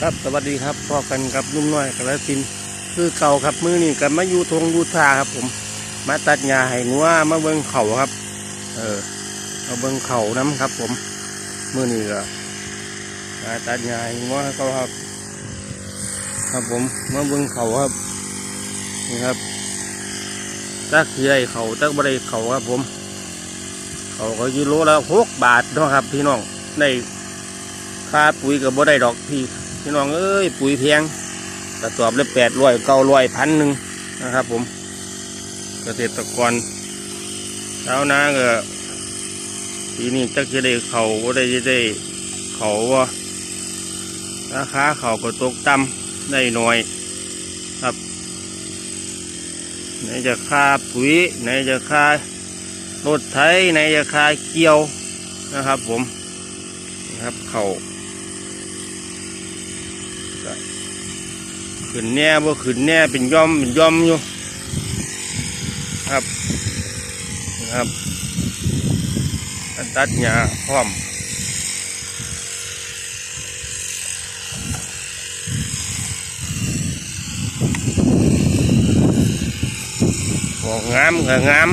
ครับสวัสดีครับพ่อกันกับนุ่มน้อยกระสินคือเก่าครับมือนี่กันมาอยู่ทงอยูทาครับ ผม มาตัดหญ้าให้งัวมาเบิ้งเขาครับ เออมาเบิ้งเขาน้ำครับ ผมมือนี่ก็มาตัดหญ้าให้งัวเขาครับ ครับผมมาเบิ้งเขาครับนี่ครับตักที่เขาตักบได้เขาครับ ผม เขาก็ยูโลละหกบาทนะครับ พี่น้องได้ค่าปุ๋ยกับบ่ได้ดอกพี่ พี่น้องเอ้ยปุ๋ยแพงกระสอบละแปดร้อยเก้าร้อยพันหนึ่งนะครับผม เกษตรกรชาวนาก็ปีนี้จักจะได้เขาก็ได้จะได้เขาว่าราคาเขาก็ตกต่ำได้หน้อยครับไหนจะค่าปุ๋ยไหนจะค่ารถไถไหนจะค่าเกี่ยวนะครับผมนะครับเข่า ขึ้นแน่บ่ขึ้นแน่เป็นย่อมเป็นย่อมอยู่ครับนะครับอันตัดหญ้าพร้อมบอกงามก็งาม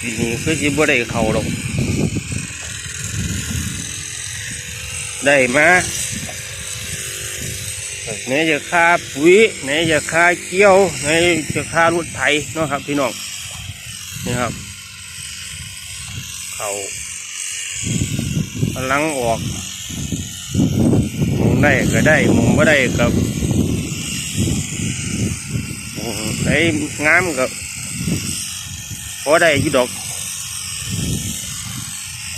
ทีนี้คือสิบ่ได้เข้าหรอก ได้มาไหนจะค่าปุ๋ยไหนจะค่าเกี่ยวไหนจะค่ารถไถเนาะครับ พี่น้องนี่ครับ เขากำลังออกมุงได้ก็ได้มุงไม่ได้กับไอ้งามกับพอได้อยี่ดอก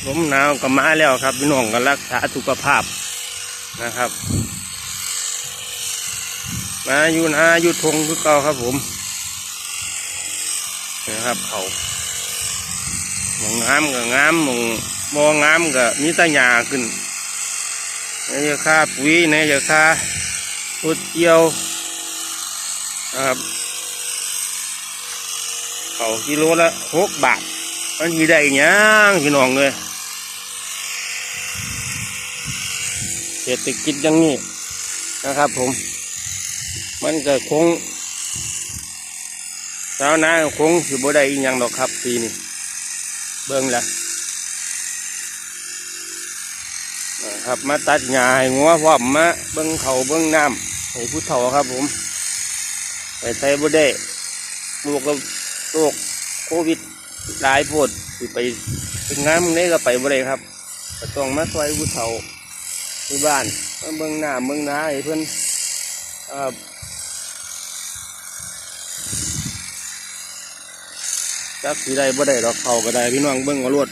ลมหนาวก็มาแล้วครับพี่น้องก็รักษาสุขภาพนะครับ มาอยู่นาอยู่ทงคือเก่าครับผมนะครับเขาหมองงามกับงามหมองมองงามกับมีตาหยาขึ้นในจะค่าปุ๋ยในจะค่าอุดเกี่ยวนะครับเขากิโลละหกบาทมันยีได้ยังพี่น้องเลย เศรษฐกิจอย่างนี้นะครับ ผม มันก็คงชาวนาคงสิบ่ได้อีหยังดอกครับปีนี้เบิ่งละนะครับมาตัดหญ้าให้งัวพร้อมมาเบิ่งเขาเบิ่งน้ำให้ผู้เฒ่าครับ ผมไปใส่บ่ได้ลูกก็โรคโควิดหลายโพดสิไปเป็นงานมึงได้ก็ไปบ่ได้ครับต้องมาช่วยผู้เฒ่า ที่บ้านมาเบิ่งน้ำเบิ่งนาให้เพิ่อนจักสีได้บ่ได้ดอกเขาก็ได้พี่น้องเบิ้งเอารวด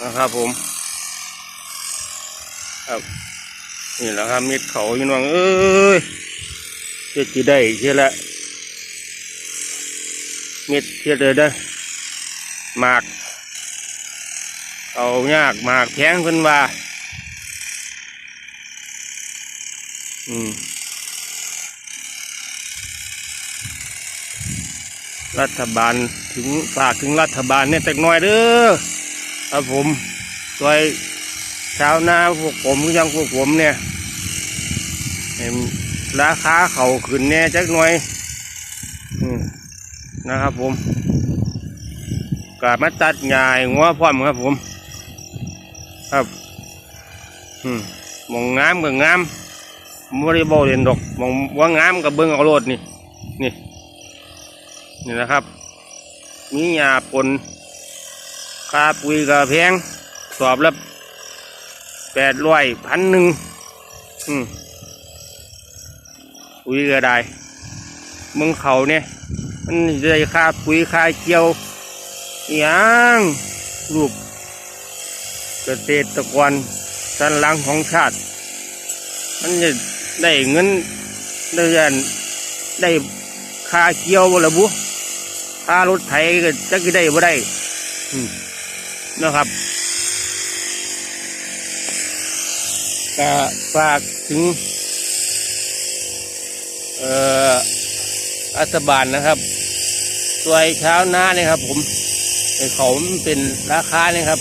นะครับผม ครับนี่แหละครับเม็ดเขาพี่น้องเอ้ยเชื่อจีได้เชื่อละเม็ดเชื่อเลยได้ หมาก เอายากหมากแพงเพิ่นว่า อืมรัฐบาลถึงฝากถึงรัฐบาลเนี่ยแต่น้อยเด้อครับผมตัวชาวนาพวกผมก็ยังพวกผมเนี่ยเห็นราคาเขาขึ้นแน่จักหน่อยอืมนะครับผม กามาตัดหญ้าให้งัวพร้อมครับผม ครับมองงามก็งามม่ได้บเด่นดอกมองว่างามกับเบิ้งเอาโลดนี่ นี่ นี่นะครับ มีหญ้าปนคาปุยก็แพง สอบละแปดร้อยพันหนึ่งอืมปุ๋ยก็ได้มึงเขาเนี่ย มันได้ค่าปุ๋ยค่าเกี่ยว ย่างลูกเกษตรกรสันหลังของชาติ มันจะได้เงินได้ยันได้ค่าเกี่ยวบ่ละบุค่ารถไถก็จักสิได้บ่ได้อืมนะครับก็ฝากถึงเอ่อรัฐบาลนะครับช่วยชาวนาเนี่ยครับผม เขามันเป็นราคาเนี่ยครับ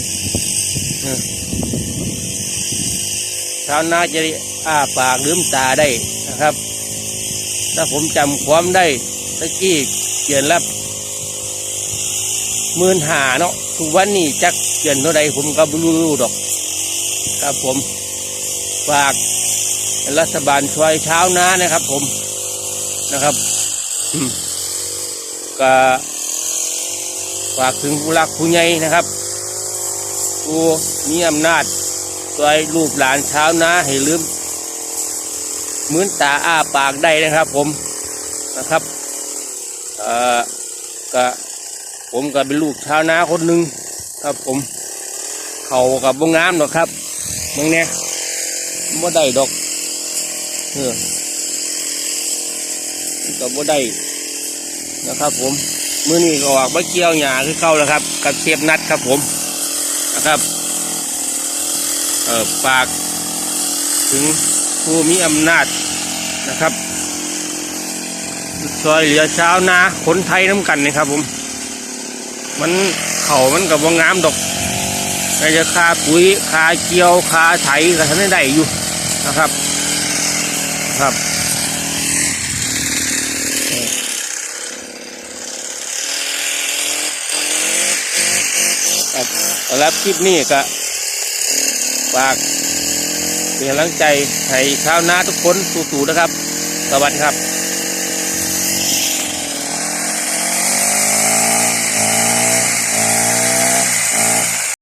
เออชาวนาจะอ้าปากลืมตาได้นะครับ ถ้าผมจำความได้ตะกี้เขียนรับมื่นหาเนาะทุกวันนี้จักเขียนเท่าใดผมก็ไม่รู้ดอก ครับผมฝากรัฐบาลช่วยชาวนานะครับ ผมนะครับก็ ฝากถึงผู้รักผู้ใหญ่นะครับผู้มีอำนาจช่วยลูกหลานชาวนาให้ลืมเหมือนตาอ้าปากได้นะครับผมนะครับเอ่อก็ผมก็เป็นลูกชาวนาคนหนึ่งครับผมเขากับบงงามหรอกครับมึงเนี่ยบ่ได้ดอกเออกับบ่ได้นะครับผม มือนี้ก็ออกมาเกี่ยวหญ้าคือเก่าแล้วครับ กับเชฟนัดครับผมนะครับเอ่อฝากถึงผู้มีอำนาจนะครับช่วยเหลือชาวนาคนไทยน้ำกันนะครับผม มันเข่ามันกับว่างามดอกก็จะคาปุ๋ยคาเกี่ยวคาไถก็ทำได้ได้อยู่นะครับ ครับครับสำห รับคลิปนี้ก็ฝากเป็นกำลังใจให้ชาวนาทุกคนสู้ๆนะครับ สวัสดีครับ